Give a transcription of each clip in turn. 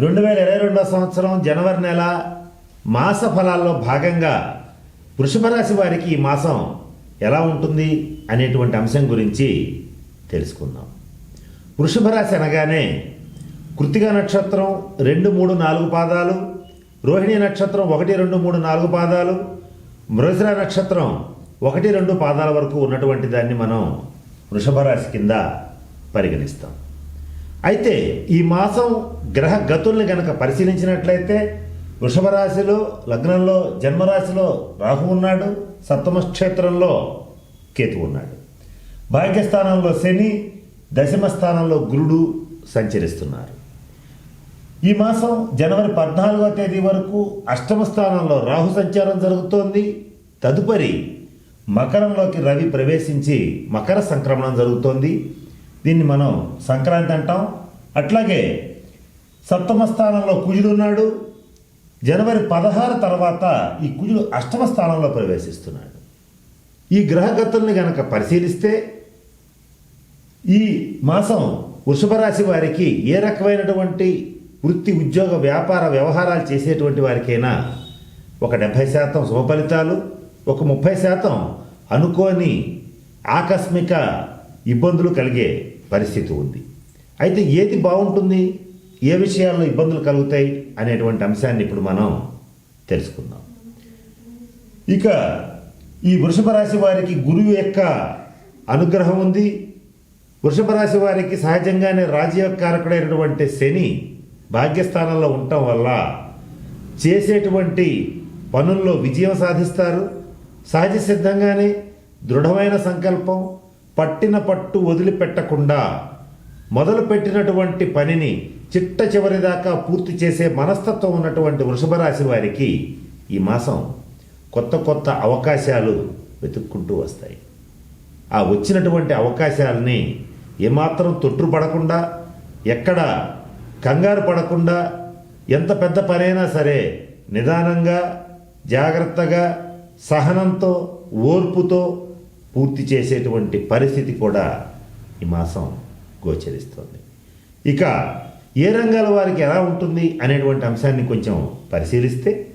రెండు వేల ఇరవై రెండో సంవత్సరం జనవరి నెల మాస ఫలాల్లో భాగంగా వృషభ రాశి వారికి ఈ మాసం ఎలా ఉంటుంది అనేటువంటి అంశం గురించి తెలుసుకుందాం. వృషభ రాశి అనగానే కృతిక నక్షత్రం రెండు మూడు నాలుగు పాదాలు రోహిణి నక్షత్రం ఒకటి రెండు మూడు నాలుగు పాదాలు మృగశిర నక్షత్రం ఒకటి రెండు పాదాల వరకు ఉన్నటువంటి దాన్ని మనం వృషభ రాశి కింద పరిగణిస్తాం. అయితే ఈ మాసం గ్రహ గతుల్ని గనక పరిశీలించినట్లయితే వృషభ రాశిలో లగ్నంలో జన్మరాశిలో రాహు ఉన్నాడు సప్తమ క్షేత్రంలో కేతు ఉన్నాడు. భాగ్యస్థానంలో శని దశమ స్థానంలో గురుడు సంచరిస్తున్నారు. ఈ మాసం జనవరి పద్నాలుగో తేదీ వరకు అష్టమ స్థానంలో రాహు సంచారం జరుగుతోంది. తదుపరి మకరంలోకి రవి ప్రవేశించి మకర సంక్రమణం జరుగుతోంది. దీన్ని మనం సంక్రాంతి అంటాం. అట్లాగే సప్తమ స్థానంలో కుజుడు ఉన్నాడు. జనవరి పదహారు తర్వాత ఈ కుజుడు అష్టమ స్థానంలో ప్రవేశిస్తున్నాడు. ఈ గ్రహగతుల్ని గనక పరిశీలిస్తే ఈ మాసం వృషభ రాశి వారికి ఏ రకమైనటువంటి వృత్తి ఉద్యోగ వ్యాపార వ్యవహారాలు చేసేటువంటి వారికైనా ఒక డెబ్భై శాతం శుభ ఫలితాలు ఒక ముప్పై శాతం అనుకోని ఆకస్మిక ఇబ్బందులు కలిగే పరిస్థితి ఉంది. అయితే ఏది బాగుంటుంది? ఏ విషయాల్లో ఇబ్బందులు కలుగుతాయి? అనేటువంటి అంశాన్ని ఇప్పుడు మనం తెలుసుకుందాం. ఇక ఈ వృషభ రాశి వారికి గురువు యొక్క అనుగ్రహం ఉంది. వృషభ రాశి వారికి సహజంగానే రాజ్యకారకుడైనటువంటి శని భాగ్యస్థానంలో ఉండటం వల్ల చేసేటువంటి పనుల్లో విజయం సాధిస్తారు. సహజ సిద్ధంగానే దృఢమైన సంకల్పం పట్టిన పట్టు వదిలిపెట్టకుండా మొదలుపెట్టినటువంటి పనిని చిట్ట చివరి దాకా పూర్తి చేసే మనస్తత్వం ఉన్నటువంటి వృషభ రాశి వారికి ఈ మాసం కొత్త కొత్త అవకాశాలు వెతుక్కుంటూ వస్తాయి. ఆ వచ్చినటువంటి అవకాశాలని ఏమాత్రం తొట్టుపడకుండా ఎక్కడ కంగారు పడకుండా ఎంత పెద్ద పనైనా సరే నిదానంగా జాగ్రత్తగా సహనంతో ఓర్పుతో పూర్తి చేసేటువంటి పరిస్థితి కూడా ఈ మాసం గోచరిస్తుంది. ఇక ఏ రంగాల వారికి ఎలా ఉంటుంది అనేటువంటి అంశాన్ని కొంచెం పరిశీలిస్తే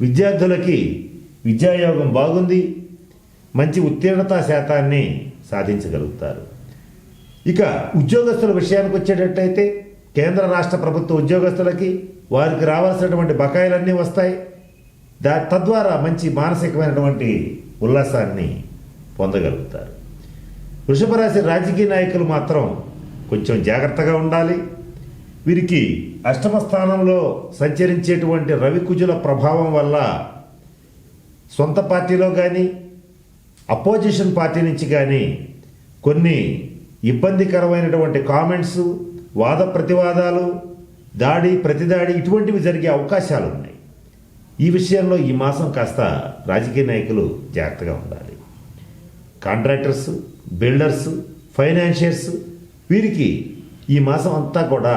విద్యార్థులకి విద్యాయోగం బాగుంది మంచి ఉత్తీర్ణత శాతాన్ని సాధించగలుగుతారు. ఇక ఉద్యోగస్తుల విషయానికి వచ్చేటట్టయితే కేంద్ర రాష్ట్ర ప్రభుత్వ ఉద్యోగస్తులకి వారికి రావాల్సినటువంటి బకాయిలన్నీ వస్తాయి. దా తద్వారా మంచి మానసికమైనటువంటి ఉల్లాసాన్ని పొందగలుగుతారు. వృషభ రాశి రాజకీయ నాయకులు మాత్రం కొంచెం జాగ్రత్తగా ఉండాలి. వీరికి అష్టమ స్థానంలో సంచరించేటువంటి రవికుజుల ప్రభావం వల్ల సొంత పార్టీలో కానీ అపోజిషన్ పార్టీ నుంచి కానీ కొన్ని ఇబ్బందికరమైనటువంటి కామెంట్స్ వాద ప్రతివాదాలు దాడి ప్రతిదాడి ఇటువంటివి జరిగే అవకాశాలు ఉన్నాయి. ఈ విషయంలో ఈ మాసం కాస్త రాజకీయ నాయకులు జాగ్రత్తగా ఉండాలి. కాంట్రాక్టర్స్ బిల్డర్స్ ఫైనాన్షియర్స్ వీరికి ఈ మాసం అంతా కూడా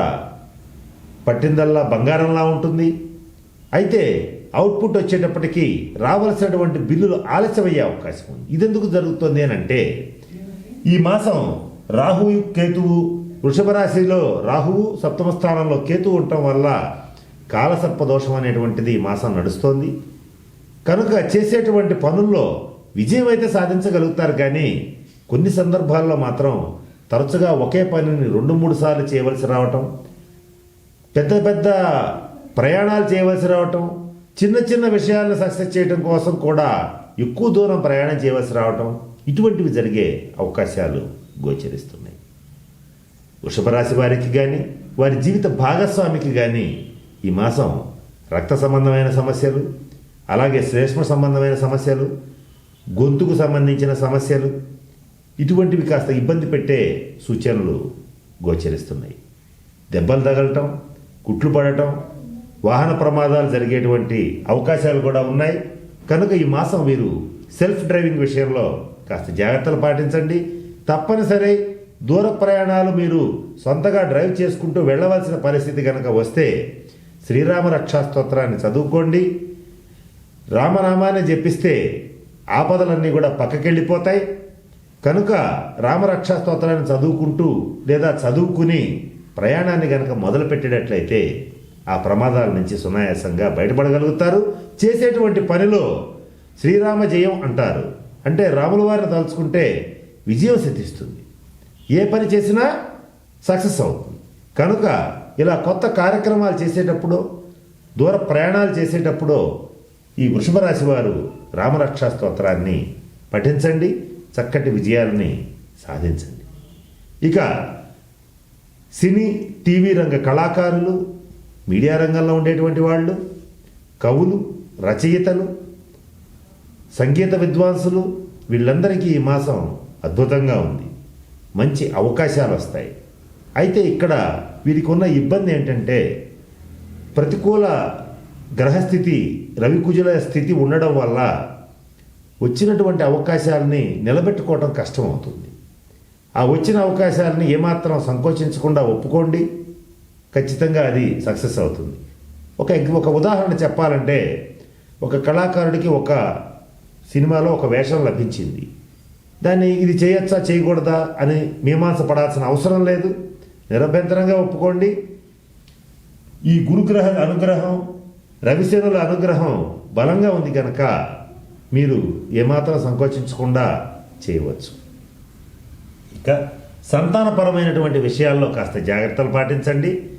పట్టిందల్లా బంగారంలా ఉంటుంది. అయితే అవుట్పుట్ వచ్చేటప్పటికీ రావాల్సినటువంటి బిల్లులు ఆలస్యమయ్యే అవకాశం ఉంది. ఇదెందుకు జరుగుతుంది అని అంటే ఈ మాసం రాహువు కేతువు వృషభ రాశిలో రాహువు సప్తమ స్థానంలో కేతువు ఉండటం వల్ల కాలసర్ప దోషం అనేటువంటిది ఈ మాసం నడుస్తోంది. కనుక చేసేటువంటి పనుల్లో విజయం అయితే సాధించగలుగుతారు కానీ కొన్ని సందర్భాల్లో మాత్రం తరచుగా ఒకే పనిని రెండు మూడు సార్లు చేయవలసి రావటం పెద్ద పెద్ద ప్రయాణాలు చేయవలసి రావటం చిన్న చిన్న విషయాలను సక్సెస్ చేయడం కోసం కూడా ఎక్కువ దూరం ప్రయాణం చేయవలసి రావటం ఇటువంటివి జరిగే అవకాశాలు గోచరిస్తున్నాయి. వృషభ రాశి వారికి కానీ వారి జీవిత భాగస్వామికి కానీ ఈ మాసం రక్త సంబంధమైన సమస్యలు అలాగే శ్లేష్మ సంబంధమైన సమస్యలు గొంతుకు సంబంధించిన సమస్యలు ఇటువంటివి కాస్త ఇబ్బంది పెట్టే సూచనలు గోచరిస్తున్నాయి. దెబ్బలు తగలటం కుట్లు పడటం వాహన ప్రమాదాలు జరిగేటువంటి అవకాశాలు కూడా ఉన్నాయి. కనుక ఈ మాసం మీరు సెల్ఫ్ డ్రైవింగ్ విషయంలో కాస్త జాగ్రత్తలు పాటించండి. తప్పనిసరి దూర ప్రయాణాలు మీరు సొంతగా డ్రైవ్ చేసుకుంటూ వెళ్ళవలసిన పరిస్థితి కనుక వస్తే శ్రీరామ రక్షాస్తోత్రాన్ని చదువుకోండి. రామనామాన్ని జపిస్తే ఆపదలన్నీ కూడా పక్కకెళ్ళిపోతాయి. కనుక రామరక్షా స్తోత్రాన్ని చదువుకుంటూ లేదా చదువుకుని ప్రయాణాన్ని గనక మొదలు పెట్టేటట్లయితే ఆ ప్రమాదాల నుంచి సునాయాసంగా బయటపడగలుగుతారు. చేసేటువంటి పనిలో శ్రీరామ జయం అంటారు. అంటే రాముల వారిని తలుచుకుంటే విజయం సిద్ధిస్తుంది. ఏ పని చేసినా సక్సెస్ అవుతుంది. కనుక ఇలా కొత్త కార్యక్రమాలు చేసేటప్పుడు దూర ప్రయాణాలు చేసేటప్పుడు ఈ వృషభ రాశి వారు రామరక్షా స్తోత్రాన్ని పఠించండి. చక్కటి విజయాలని సాధించండి. ఇక సినీ టీవీ రంగ కళాకారులు మీడియా రంగంలో ఉండేటువంటి వాళ్ళు కవులు రచయితలు సంగీత విద్వాంసులు వీళ్ళందరికీ ఈ మాసం అద్భుతంగా ఉంది. మంచి అవకాశాలు వస్తాయి. అయితే ఇక్కడ వీరికి ఉన్న ఇబ్బంది ఏంటంటే ప్రతికూల గ్రహస్థితి రవికుజుల స్థితి ఉండడం వల్ల వచ్చినటువంటి అవకాశాలని నిలబెట్టుకోవడం కష్టం అవుతుంది ఆ వచ్చిన అవకాశాలని ఏమాత్రం సంకోచించకుండా ఒప్పుకోండి. ఖచ్చితంగా అది సక్సెస్ అవుతుంది. ఒక ఒక ఉదాహరణ చెప్పాలంటే ఒక కళాకారుడికి ఒక సినిమాలో ఒక వేషం లభించింది. దాన్ని ఇది చేయొచ్చా చేయకూడదా అని మీమాంస పడాల్సిన అవసరం లేదు. నిరభ్యంతరంగా ఒప్పుకోండి. ఈ గురుగ్రహ అనుగ్రహం రవిశనుల అనుగ్రహం బలంగా ఉంది కనుక మీరు ఏమాత్రం సంకోచించకుండా చేయవచ్చు. ఇక సంతానపరమైనటువంటి విషయాల్లో కాస్త జాగ్రత్తలు పాటించండి.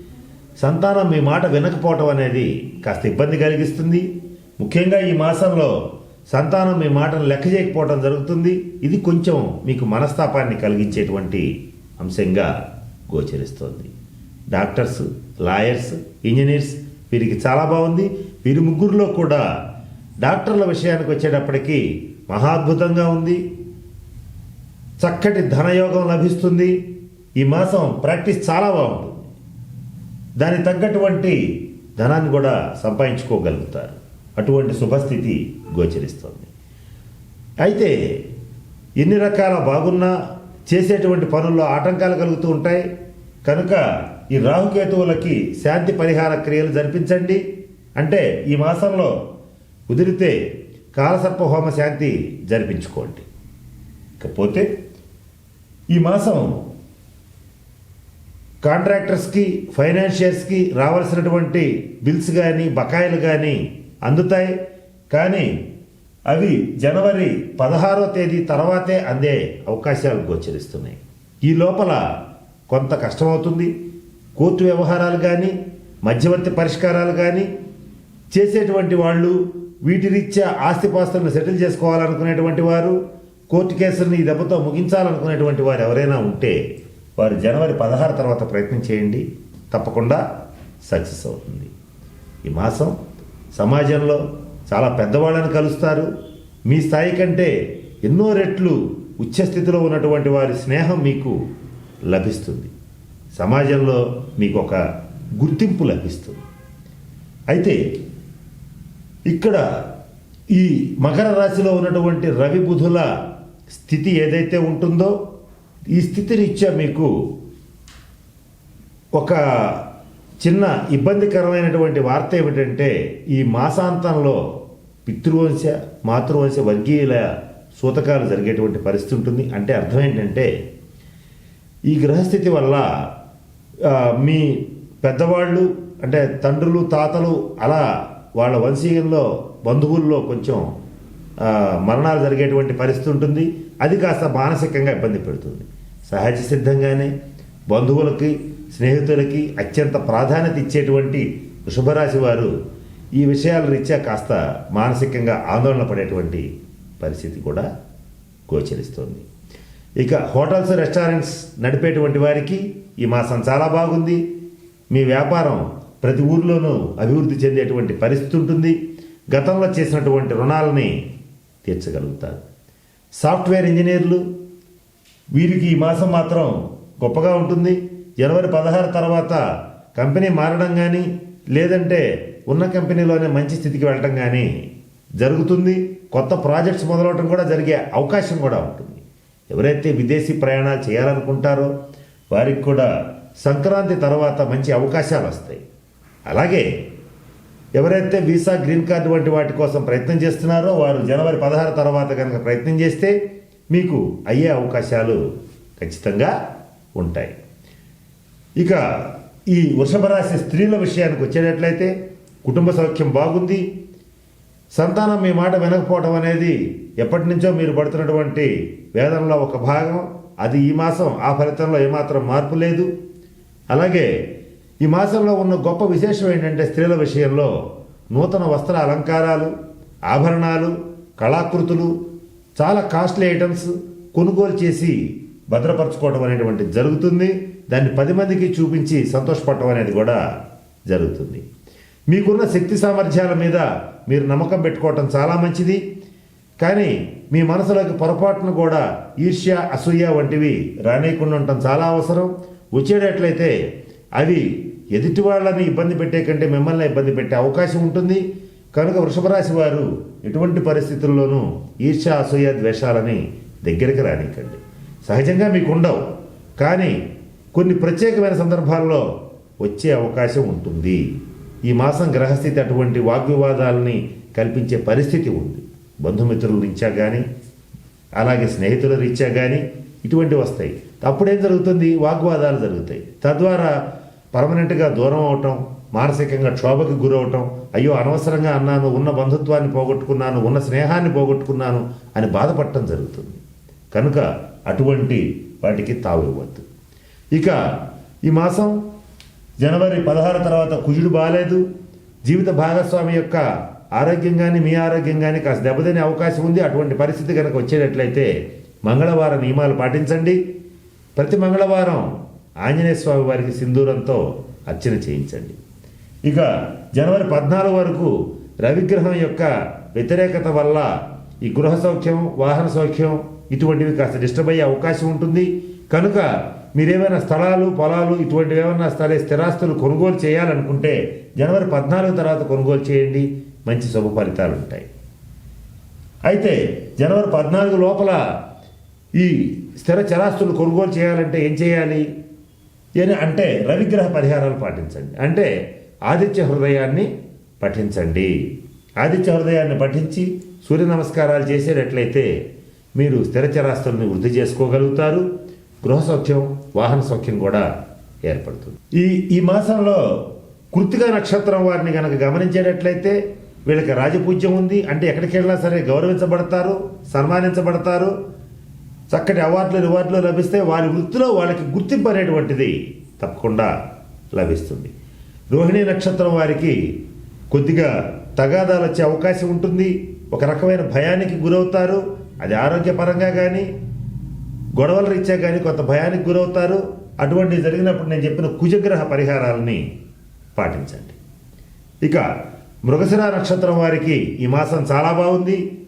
సంతానం మీ మాట వినకపోవటం అనేది కాస్త ఇబ్బంది కలిగిస్తుంది. ముఖ్యంగా ఈ మాసంలో సంతానం మీ మాటను లెక్క చేయకపోవడం జరుగుతుంది. ఇది కొంచెం మీకు మనస్తాపాన్ని కలిగించేటువంటి అంశంగా గోచరిస్తోంది. డాక్టర్స్ లాయర్స్ ఇంజనీర్స్ వీరికి చాలా బాగుంది. వీరి ముగ్గురులో కూడా డాక్టర్ల విషయానికి వచ్చేటప్పటికీ మహాద్భుతంగా ఉంది. చక్కటి ధనయోగం లభిస్తుంది. ఈ మాసం ప్రాక్టీస్ చాలా బాగుంటుంది దానికి తగ్గటువంటి ధనాన్ని కూడా సంపాదించుకోగలుగుతారు. అటువంటి శుభస్థితి గోచరిస్తుంది. అయితే ఎన్ని రకాల బాగున్నా చేసేటువంటి పనుల్లో ఆటంకాలు కలుగుతూ ఉంటాయి. కనుక ఈ రాహుకేతువులకి శాంతి పరిహార క్రియలు జరిపించండి. అంటే ఈ మాసంలో కుదిరితే కాలసర్ప హోమ శాంతి జరిపించుకోండి. ఇకపోతే ఈ మాసం కాంట్రాక్టర్స్కి ఫైనాన్షియర్స్కి రావాల్సినటువంటి బిల్స్ కానీ బకాయిలు కానీ అందుతాయి. కానీ అవి జనవరి పదహారో తేదీ తర్వాతే అందే అవకాశాలు గోచరిస్తున్నాయి. ఈ లోపల కొంత కష్టమవుతుంది. కోర్టు వ్యవహారాలు కానీ మధ్యవర్తి పరిష్కారాలు కానీ చేసేటువంటి వాళ్ళు వీటి రీత్యా ఆస్తిపాస్తులను సెటిల్ చేసుకోవాలనుకునేటువంటి వారు కోర్టు కేసులను ఈ దెబ్బతో ముగించాలనుకునేటువంటి వారు ఎవరైనా ఉంటే వారు జనవరి పదహారు తర్వాత ప్రయత్నం చేయండి. తప్పకుండా సక్సెస్ అవుతుంది. ఈ మాసం సమాజంలో చాలా పెద్దవాళ్ళని కలుస్తారు. మీ స్థాయి కంటే ఎన్నో రెట్లు ఉచ్చస్థితిలో ఉన్నటువంటి వారి స్నేహం మీకు లభిస్తుంది. సమాజంలో మీకు ఒక గుర్తింపు లభిస్తుంది. అయితే ఇక్కడ ఈ మకర రాశిలో ఉన్నటువంటి రవి బుధుల స్థితి ఏదైతే ఉంటుందో ఈ స్థితి రీత్యా మీకు ఒక చిన్న ఇబ్బందికరమైనటువంటి వార్త ఏమిటంటే ఈ మాసాంతంలో పితృవంశ మాతృవంశ వర్గీయుల సూతకాలు జరిగేటువంటి పరిస్థితి ఉంటుంది. అంటే అర్థం ఏంటంటే ఈ గ్రహస్థితి వల్ల మీ పెద్దవాళ్ళు అంటే తండ్రులు తాతలు అలా వాళ్ళ వంశీయంలో బంధువుల్లో కొంచెం మరణాలు జరిగేటువంటి పరిస్థితి ఉంటుంది. అది కాస్త మానసికంగా ఇబ్బంది పెడుతుంది. సహజ సిద్ధంగానే బంధువులకి స్నేహితులకి అత్యంత ప్రాధాన్యత ఇచ్చేటువంటి వృషభరాశి వారు ఈ విషయాల రీత్యా కాస్త మానసికంగా ఆందోళన పడేటువంటి పరిస్థితి కూడా గోచరిస్తుంది. ఇక హోటల్స్ రెస్టారెంట్స్ నడిపేటువంటి వారికి ఈ మాసం చాలా బాగుంది. మీ వ్యాపారం ప్రతి ఊర్లోనూ అభివృద్ధి చెందేటువంటి పరిస్థితి ఉంటుంది. గతంలో చేసినటువంటి రుణాలని తీర్చగలుగుతారు. సాఫ్ట్వేర్ ఇంజనీర్లు వీరికి ఈ మాసం మాత్రం గొప్పగా ఉంటుంది. జనవరి పదహారు తర్వాత కంపెనీ మారడం కానీ లేదంటే ఉన్న కంపెనీలోనే మంచి స్థితికి వెళ్ళటం కానీ జరుగుతుంది. కొత్త ప్రాజెక్ట్స్ మొదలవటం కూడా జరిగే అవకాశం కూడా ఉంటుంది. ఎవరైతే విదేశీ ప్రయాణాలు చేయాలనుకుంటారో వారికి కూడా సంక్రాంతి తర్వాత మంచి అవకాశాలు వస్తాయి. అలాగే ఎవరైతే వీసా గ్రీన్ కార్డు వంటి వాటి కోసం ప్రయత్నం చేస్తున్నారో వారు జనవరి పదహారు తర్వాత కనుక ప్రయత్నం చేస్తే మీకు అయ్యే అవకాశాలు ఖచ్చితంగా ఉంటాయి. ఇక ఈ వృషభ రాశి స్త్రీల విషయానికి వచ్చేటట్లయితే కుటుంబ సౌఖ్యం బాగుంది. సంతానం మీ మాట వినకపోవడం అనేది ఎప్పటి నుంచో మీరు పడుతున్నటువంటి వేదనలో ఒక భాగం. అది ఈ మాసం ఆ ఫలితంలో ఏమాత్రం మార్పు లేదు. అలాగే ఈ మాసంలో ఉన్న గొప్ప విశేషం ఏంటంటే స్త్రీల విషయంలో నూతన వస్త్ర అలంకారాలు ఆభరణాలు కళాకృతులు చాలా కాస్ట్లీ ఐటమ్స్ కొనుగోలు చేసి భద్రపరచుకోవడం అనేటువంటి జరుగుతుంది. దాన్ని పది మందికి చూపించి సంతోషపడటం అనేది కూడా జరుగుతుంది. మీకున్న శక్తి సామర్థ్యాల మీద మీరు నమ్మకం పెట్టుకోవటం చాలా మంచిది. కానీ మీ మనసులోకి పొరపాటును కూడా ఈర్ష్య అసూయ వంటివి రానియకుండా ఉండటం చాలా అవసరం. వచ్చేటట్లయితే అవి ఎదుటి వాళ్ళని ఇబ్బంది పెట్టే కంటే మిమ్మల్ని ఇబ్బంది పెట్టే అవకాశం ఉంటుంది. కనుక వృషభరాశి వారు ఎటువంటి పరిస్థితుల్లోనూ ఈర్ష అసూయ ద్వేషాలని దగ్గరికి రానికండి. సహజంగా మీకు ఉండవు కానీ కొన్ని ప్రత్యేకమైన సందర్భాల్లో వచ్చే అవకాశం ఉంటుంది. ఈ మాసం గ్రహస్థితి అటువంటి వాగ్వివాదాలని కల్పించే పరిస్థితి ఉంది. బంధుమిత్రుల రీత్యా కానీ అలాగే స్నేహితుల రీత్యా కానీ ఇటువంటి వస్తాయి. అప్పుడేం జరుగుతుంది? వాగ్వాదాలు జరుగుతాయి. తద్వారా పర్మనెంట్గా దూరం అవటం మానసికంగా క్షోభకి గురవటం అయ్యో అనవసరంగా అన్నాను ఉన్న బంధుత్వాన్ని పోగొట్టుకున్నాను ఉన్న స్నేహాన్ని పోగొట్టుకున్నాను అని బాధపడటం జరుగుతుంది. కనుక అటువంటి వాటికి తావు ఇవ్వద్దు. ఇక ఈ మాసం జనవరి పదహారు తర్వాత కుజుడు బాగాలేదు జీవిత భాగస్వామి యొక్క ఆరోగ్యం కానీ మీ ఆరోగ్యం కానీ కాస్త దెబ్బతినే అవకాశం ఉంది. అటువంటి పరిస్థితి కనుక వచ్చేటట్లయితే మంగళవారం నియమాలు పాటించండి. ప్రతి మంగళవారం ఆంజనేయ స్వామి వారికి సింధూరంతో అర్చన చేయించండి. ఇక జనవరి పద్నాలుగు వరకు రవిగ్రహం యొక్క వ్యతిరేకత వల్ల ఈ గృహ సౌఖ్యం వాహన సౌఖ్యం ఇటువంటివి కాస్త డిస్టర్బ్ అయ్యే అవకాశం ఉంటుంది. కనుక మీరేమైనా స్థలాలు పొలాలు ఇటువంటివి ఏమైనా స్థలే స్థిరాస్తులు కొనుగోలు చేయాలనుకుంటే జనవరి పద్నాలుగు తర్వాత కొనుగోలు చేయండి. మంచి శుభ ఫలితాలు ఉంటాయి. అయితే జనవరి పద్నాలుగు లోపల ఈ స్థిర చరాస్తులు కొనుగోలు చేయాలంటే ఏం చేయాలి? అని అంటే రవిగ్రహ పరిహారాలు పాటించండి. అంటే ఆదిత్య హృదయాన్ని పఠించండి. ఆదిత్య హృదయాన్ని పఠించి సూర్య నమస్కారాలు చేసేటట్లయితే మీరు స్థిరచరాస్తుల్ని వృద్ధి చేసుకోగలుగుతారు. గృహ సౌఖ్యం వాహన సౌఖ్యం కూడా ఏర్పడుతుంది. ఈ ఈ మాసంలో కృతిక నక్షత్రం వారిని కనుక గమనించేటట్లయితే వీళ్ళకి రాజపూజ్యం ఉంది. అంటే ఎక్కడికి వెళ్ళినా సరే గౌరవించబడతారు సన్మానించబడతారు. చక్కటి అవార్డులు రివార్డులు లభిస్తే వారి వృత్తిలో వాళ్ళకి గుర్తింపు అనేటువంటిది తప్పకుండా లభిస్తుంది. రోహిణి నక్షత్రం వారికి కొద్దిగా తగాదాలు వచ్చే అవకాశం ఉంటుంది. ఒక రకమైన భయానికి గురవుతారు. అది ఆరోగ్యపరంగా కానీ గొడవల రీత్యా కానీ కొంత భయానికి గురవుతారు. అటువంటి జరిగినప్పుడు నేను చెప్పిన కుజగ్రహ పరిహారాలని పాటించండి. ఇక మృగశిర నక్షత్రం వారికి ఈ మాసం చాలా బాగుంది.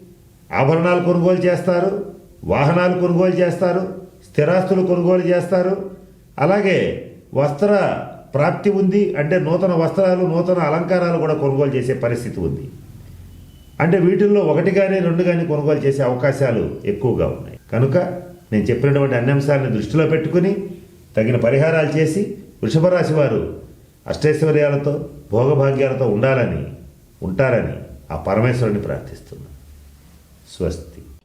ఆభరణాలు కొనుగోలు చేస్తారు. వాహనాలు కొనుగోలు చేస్తారు స్థిరాస్తులు కొనుగోలు చేస్తారు. అలాగే వస్త్ర ప్రాప్తి ఉంది అంటే నూతన వస్త్రాలు నూతన అలంకారాలు కూడా కొనుగోలు చేసే పరిస్థితి ఉంది. అంటే వీటిల్లో ఒకటి కానీ రెండు కానీ కొనుగోలు చేసే అవకాశాలు ఎక్కువగా ఉన్నాయి. కనుక నేను చెప్పినటువంటి అన్ని అంశాలను దృష్టిలో పెట్టుకుని తగిన పరిహారాలు చేసి వృషభ రాశి వారు అష్టైశ్వర్యాలతో భోగభాగ్యాలతో ఉండాలని ఉంటారని ఆ పరమేశ్వరుని ప్రార్థిస్తున్నాను. స్వస్తి.